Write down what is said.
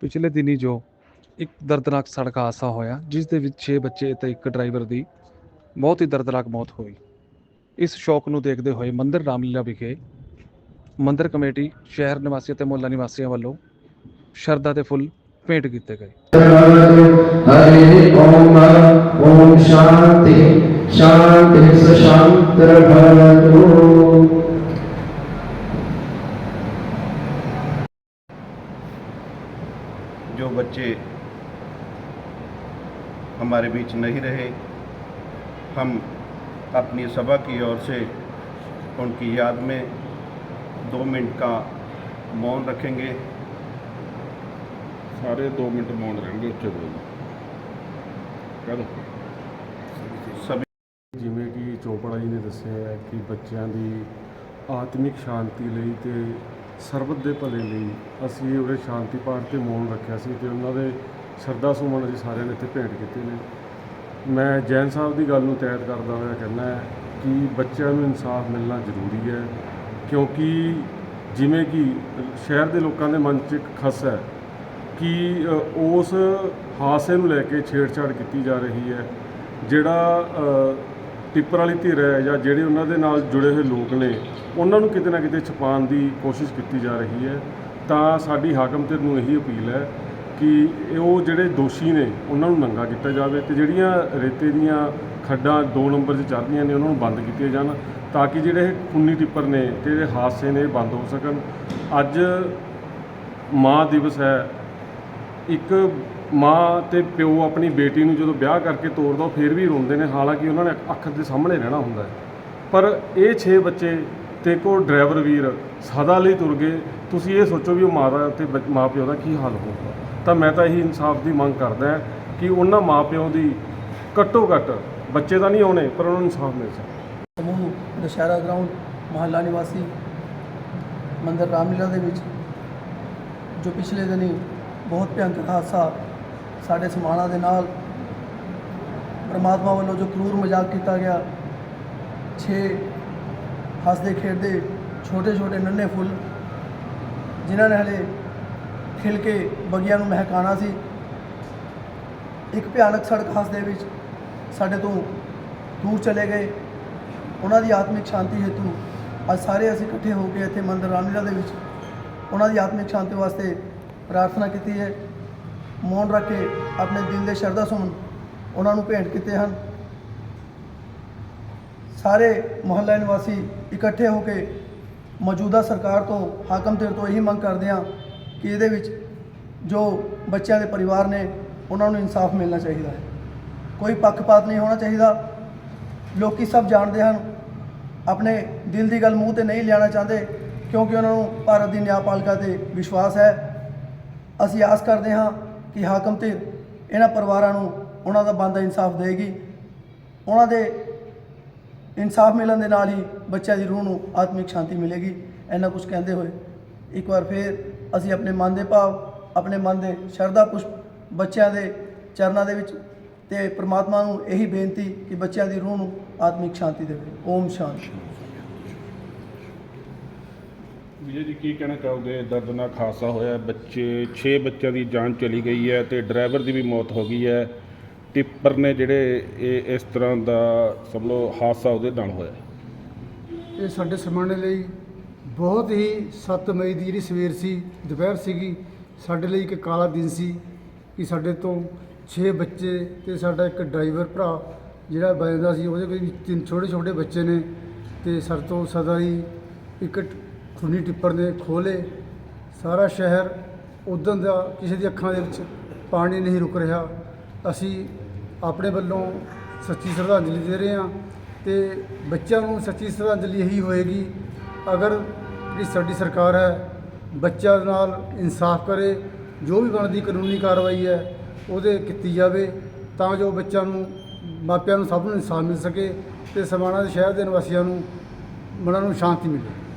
ਪਿਛਲੇ ਦਿਨੀ ਜੋ ਇੱਕ ਦਰਦਨਾਕ ਸੜਕ ਹਾਦਸਾ ਹੋਇਆ, ਜਿਸ ਦੇ ਵਿੱਚ 6 ਬੱਚੇ ਅਤੇ ਇੱਕ ਡਰਾਈਵਰ ਦੀ ਬਹੁਤ ਹੀ ਦਰਦਨਾਕ ਮੌਤ ਹੋਈ। ਇਸ ਸ਼ੌਕ ਨੂੰ ਦੇਖਦੇ ਹੋਏ ਮੰਦਰ ਰਾਮਲੀਲਾ ਵਿਖੇ ਮੰਦਰ ਕਮੇਟੀ, ਸ਼ਹਿਰ ਨਿਵਾਸੀ ਅਤੇ ਮੁਹੱਲਾ ਨਿਵਾਸੀਆਂ ਵੱਲੋਂ ਸ਼ਰਧਾ ਦੇ ਫੁੱਲ ਭੇਟ ਕੀਤੇ ਗਏ। ਸ਼ਾਂਤੀ ਸ਼ਾਂਤੀ ਸ ਸ਼ਾਂਤਰ जो बच्चे हमारे बीच नहीं रहे हम अपनी सभा की ओर से उनकी याद में दो मिनट का मौन रखेंगे ਸਾਰੇ 2 ਮਿੰਟ ਮੌਨ ਰਹਿਣਗੇ ਉੱਚੇ ਬੋਲ ਕਹ ਦੋ सभी ਜਿਵੇਂ ਕਿ ਚੋਪੜਾ ਜੀ ਨੇ ਦੱਸਿਆ ਹੈ ਕਿ ਬੱਚਿਆਂ ਦੀ ਆਤਮਿਕ ਸ਼ਾਂਤੀ ਲਈ ਤੇ ਸਰਬਤ ਦੇ ਭਲੇ ਲਈ ਅਸੀਂ ਉਹਦੇ ਸ਼ਾਂਤੀ ਪਾਠ ਤੇ ਮੌਨ ਰੱਖਿਆ ਸੀ ਤੇ ਉਹਨਾਂ ਦੇ ਸ਼ਰਧਾ ਸੁਮਨ ਅਸੀਂ ਸਾਰਿਆਂ ਨੇ ਇੱਥੇ ਭੇਟ ਕੀਤੇ ਨੇ। ਮੈਂ ਜੈਨ ਸਾਹਿਬ ਦੀ ਗੱਲ ਨੂੰ ਤੈਅ ਕਰਦਾ ਹੋਇਆ ਕਹਿੰਦਾ ਕਿ ਬੱਚਿਆਂ ਨੂੰ ਇਨਸਾਫ ਮਿਲਣਾ ਜ਼ਰੂਰੀ ਹੈ, ਕਿਉਂਕਿ ਜਿਵੇਂ ਕਿ ਸ਼ਹਿਰ ਦੇ ਲੋਕਾਂ ਦੇ ਮਨ 'ਚ ਇੱਕ ਖਸ ਹੈ ਕਿ ਉਸ ਹਾਦਸੇ ਨੂੰ ਲੈ ਕੇ ਛੇੜਛਾੜ ਕੀਤੀ ਜਾ ਰਹੀ ਹੈ, ਜਿਹੜਾ ਟਿੱਪਰ ਵਾਲੀ ਧਿਰ ਹੈ ਜਾਂ ਜਿਹੜੇ ਉਹਨਾਂ ਦੇ ਨਾਲ ਜੁੜੇ ਹੋਏ ਲੋਕ ਨੇ, ਉਹਨਾਂ ਨੂੰ ਕਿਤੇ ਨਾ ਕਿਤੇ ਛੁਪਾਉਣ ਦੀ ਕੋਸ਼ਿਸ਼ ਕੀਤੀ ਜਾ ਰਹੀ ਹੈ। ਤਾਂ ਸਾਡੀ ਹਾਕਮ ਧਿਰ ਨੂੰ ਇਹੀ ਅਪੀਲ ਹੈ ਕਿ ਉਹ ਜਿਹੜੇ ਦੋਸ਼ੀ ਨੇ, ਉਹਨਾਂ ਨੂੰ ਨੰਗਾ ਕੀਤਾ ਜਾਵੇ ਤੇ ਜਿਹੜੀਆਂ ਰੇਤੇ ਦੀਆਂ ਖੱਡਾਂ 2 ਨੰਬਰ 'ਚ ਚੱਲ ਨੇ, ਉਹਨਾਂ ਨੂੰ ਬੰਦ ਕੀਤੀਆਂ ਜਾਣ ਤਾਂ ਕਿ ਜਿਹੜੇ ਇਹ ਖੂਨੀ ਟਿੱਪਰ ਨੇ ਤੇ ਜਿਹੜੇ ਹਾਦਸੇ ਨੇ ਇਹ ਬੰਦ ਹੋ ਸਕਣ। ਅੱਜ ਮਾਂ ਦਿਵਸ ਹੈ ਇੱਕ ਮਾਂ ਤੇ ਪਿਓ ਆਪਣੀ ਬੇਟੀ ਨੂੰ ਜਦੋਂ ਵਿਆਹ ਕਰਕੇ ਤੋਰਦਾ, ਉਹ ਫਿਰ ਵੀ ਰੋਂਦੇ ਨੇ। ਹਾਲਾਂਕਿ ਉਹਨਾਂ ਨੇ ਅੱਖ ਦੇ ਸਾਹਮਣੇ ਰਹਿਣਾ ਹੁੰਦਾ ਹੈ। ਪਰ ਇਹ 6 ਬੱਚੇ ਤੇ ਕੋ ਡਰਾਈਵਰ ਵੀਰ ਸਦਾ ਲਈ ਤੁਰ ਗਏ। ਤੁਸੀਂ ਇਹ ਸੋਚੋ ਵੀ ਉਹ ਮਾਂ ਦਾ ਤੇ ਬੱਚ- ਮਾਂ ਪਿਓ ਦਾ ਕੀ ਹਾਲ ਹੋਊਗਾ। ਤਾਂ ਮੈਂ ਤਾਂ ਇਹੀ ਇਨਸਾਫ ਦੀ ਮੰਗ ਕਰਦਾ ਕਿ ਉਹਨਾਂ ਮਾਂ ਪਿਓ ਦੀ ਘੱਟੋ ਘੱਟ ਬੱਚੇ ਤਾਂ ਨਹੀਂ ਆਉਣੇ, ਪਰ ਉਹਨਾਂ ਨੂੰ ਇਨਸਾਫ ਮਿਲ ਸਕੇ। ਸਮੂਹ ਦੁਸ਼ਹਿਰਾ ਗਰਾਊਂਡ ਮਹੱਲਾ ਨਿਵਾਸੀ ਮੰਦਰ ਰਾਮਲੀਲਾ ਦੇ ਵਿੱਚ, ਜੋ ਪਿਛਲੇ ਦਿਨੀ ਬਹੁਤ ਭਿਆਨਕ ਹਾਦਸਾ ਸਾਡੇ ਸਮਾਣਾ ਦੇ ਨਾਲ ਪਰਮਾਤਮਾ ਵੱਲੋਂ ਜੋ ਕਰੂਰ ਮਜ਼ਾਕ ਕੀਤਾ ਗਿਆ 6 ਹੱਸਦੇ ਖੇਡਦੇ ਛੋਟੇ ਛੋਟੇ ਨੰਨੇ ਫੁੱਲ, ਜਿਨ੍ਹਾਂ ਨੇ ਹਲੇ ਖਿਲ ਕੇ ਬਗੀਆਂ ਨੂੰ ਮਹਿਕਾਣਾ ਸੀ, ਇੱਕ ਭਿਆਨਕ ਸੜਕ ਹਾਦਸੇ ਵਿੱਚ ਸਾਡੇ ਤੋਂ ਦੂਰ ਚਲੇ ਗਏ। ਉਹਨਾਂ ਦੀ ਆਤਮਿਕ ਸ਼ਾਂਤੀ ਹੇਤੂ ਅੱਜ ਸਾਰੇ ਅਸੀਂ ਇਕੱਠੇ ਹੋ ਕੇ ਇੱਥੇ ਮੰਦਰ ਰਾਮਲੀਲਾ ਦੇ ਵਿੱਚ, ਉਹਨਾਂ ਦੀ ਆਤਮਿਕ ਸ਼ਾਂਤੀ ਵਾਸਤੇ ਪ੍ਰਾਰਥਨਾ ਕੀਤੀ ਹੈ। ਮੌਨ ਰੱਖ ਕੇ ਆਪਣੇ ਦਿਲ ਦੇ ਸ਼ਰਧਾ ਸੁਮਨ ਉਹਨਾਂ ਨੂੰ ਭੇਂਟ ਕੀਤੇ ਹਨ। ਸਾਰੇ ਮੁਹੱਲਾ ਨਿਵਾਸੀ ਇਕੱਠੇ ਹੋ ਕੇ ਮੌਜੂਦਾ ਸਰਕਾਰ ਤੋਂ, ਹਾਕਮ ਧਿਰ ਤੋਂ ਇਹੀ ਮੰਗ ਕਰਦੇ ਹਾਂ ਕਿ ਇਹਦੇ ਵਿੱਚ ਜੋ ਬੱਚਿਆਂ ਦੇ ਪਰਿਵਾਰ ਨੇ, ਉਹਨਾਂ ਨੂੰ ਇਨਸਾਫ ਮਿਲਣਾ ਚਾਹੀਦਾ ਹੈ। ਕੋਈ ਪੱਖਪਾਤ ਨਹੀਂ ਹੋਣਾ ਚਾਹੀਦਾ। ਲੋਕੀ ਸਭ ਜਾਣਦੇ ਹਨ, ਆਪਣੇ ਦਿਲ ਦੀ ਗੱਲ ਮੂੰਹ ਤੇ ਨਹੀਂ ਲਿਆਣਾ ਚਾਹੁੰਦੇ, ਕਿਉਂਕਿ ਉਹਨਾਂ ਨੂੰ ਭਾਰਤ ਦੀ ਨਿਆਂਪਾਲਿਕਾ ਤੇ ਵਿਸ਼ਵਾਸ ਹੈ। ਅਸੀਂ ਆਸ ਕਰਦੇ ਹਾਂ ਕਿ ਹਾਕਮ ਧਿਰ ਇਹਨਾਂ ਪਰਿਵਾਰਾਂ ਨੂੰ ਉਹਨਾਂ ਦਾ ਬਣਦਾ ਇਨਸਾਫ ਦੇਗੀ ਉਹਨਾਂ ਦੇ ਇਨਸਾਫ ਮਿਲਣ ਦੇ ਨਾਲ ਹੀ ਬੱਚਿਆਂ ਦੀ ਰੂਹ ਨੂੰ ਆਤਮਿਕ ਸ਼ਾਂਤੀ ਮਿਲੇਗੀ। ਇੰਨਾ ਕੁਝ ਕਹਿੰਦੇ ਹੋਏ ਇੱਕ ਵਾਰ ਫਿਰ ਅਸੀਂ ਆਪਣੇ ਮਨ ਦੇ ਭਾਵ, ਆਪਣੇ ਮਨ ਦੇ ਸ਼ਰਧਾ ਪੁਸ਼ਪ ਬੱਚਿਆਂ ਦੇ ਚਰਨਾਂ ਦੇ ਵਿੱਚ ਤੇ ਪ੍ਰਮਾਤਮਾ ਨੂੰ ਇਹੀ ਬੇਨਤੀ ਕਿ ਬੱਚਿਆਂ ਦੀ ਰੂਹ ਨੂੰ ਆਤਮਿਕ ਸ਼ਾਂਤੀ ਦੇਵੇ। ਓਮ ਸ਼ਾਂਤੀ। ਵਿਜੇ ਜੀ, ਕੀ ਕਹਿਣਾ ਚਾਹੋਗੇ? ਦਰਦਨਾਕ ਹਾਦਸਾ ਹੋਇਆ। ਬੱਚੇ 6 ਬੱਚਿਆਂ ਦੀ ਜਾਨ ਚਲੀ ਗਈ ਹੈ ਤੇ ਡਰਾਈਵਰ ਦੀ ਵੀ ਮੌਤ ਹੋ ਗਈ ਹੈ। ਟਿੱਪਰ ਨੇ ਜਿਹੜੇ ਇਹ ਇਸ ਤਰ੍ਹਾਂ ਦਾ ਸਭ ਲੋ ਹਾਦਸਾ ਉਹਦੇ ਨਾਲ ਹੋਇਆ। ਇਹ ਸਾਡੇ ਸਮਾਣੇ ਲਈ ਬਹੁਤ ਹੀ 7 ਮਈ ਦੀ ਜਿਹੜੀ ਸਵੇਰ ਸੀ, ਦੁਪਹਿਰ ਸੀਗੀ, ਸਾਡੇ ਲਈ ਇੱਕ ਕਾਲਾ ਦਿਨ ਸੀ ਕਿ ਸਾਡੇ ਤੋਂ 6 ਬੱਚੇ ਤੇ ਸਾਡਾ ਇੱਕ ਡਰਾਈਵਰ ਭਰਾ ਜਿਹੜਾ ਬੈਂਦਾ ਸੀ, ਉਹਦੇ ਕੋਈ ਤਿੰਨ ਛੋਟੇ ਛੋਟੇ ਬੱਚੇ ਨੇ ਤੇ ਸਾਡੇ ਤੋਂ ਸਦਾ ਹੀ ਇੱਕ ਖੂਨੀ ਟਿੱਪਰ ਨੇ ਖੋਲੇ ਸਾਰਾ ਸ਼ਹਿਰ ਉਦੋਂ ਦਾ ਕਿਸੇ ਦੀ ਅੱਖਾਂ ਦੇ ਵਿੱਚ ਪਾਣੀ ਨਹੀਂ ਰੁਕ ਰਿਹਾ। ਅਸੀਂ ਆਪਣੇ ਵੱਲੋਂ ਸੱਚੀ ਸ਼ਰਧਾਂਜਲੀ ਦੇ ਰਹੇ ਹਾਂ ਤੇ ਬੱਚਿਆਂ ਨੂੰ ਸੱਚੀ ਸ਼ਰਧਾਂਜਲੀ ਇਹੀ ਹੋਏਗੀ, ਅਗਰ ਜਿਹੜੀ ਸਾਡੀ ਸਰਕਾਰ ਹੈ ਬੱਚਿਆਂ ਨਾਲ ਇਨਸਾਫ ਕਰੇ, ਜੋ ਵੀ ਬਣਦੀ ਕਾਨੂੰਨੀ ਕਾਰਵਾਈ ਹੈ ਉਹਦੇ ਕੀਤੀ ਜਾਵੇ, ਤਾਂ ਜੋ ਬੱਚਿਆਂ ਨੂੰ, ਮਾਪਿਆਂ ਨੂੰ ਸਭ ਨੂੰ ਇਨਸਾਫ ਮਿਲ ਸਕੇ ਤੇ ਸਮਾਣਾ ਦੇ ਸ਼ਹਿਰ ਦੇ ਨਿਵਾਸੀਆਂ ਨੂੰ, ਮਨਾਂ ਨੂੰ ਸ਼ਾਂਤੀ ਮਿਲੇ।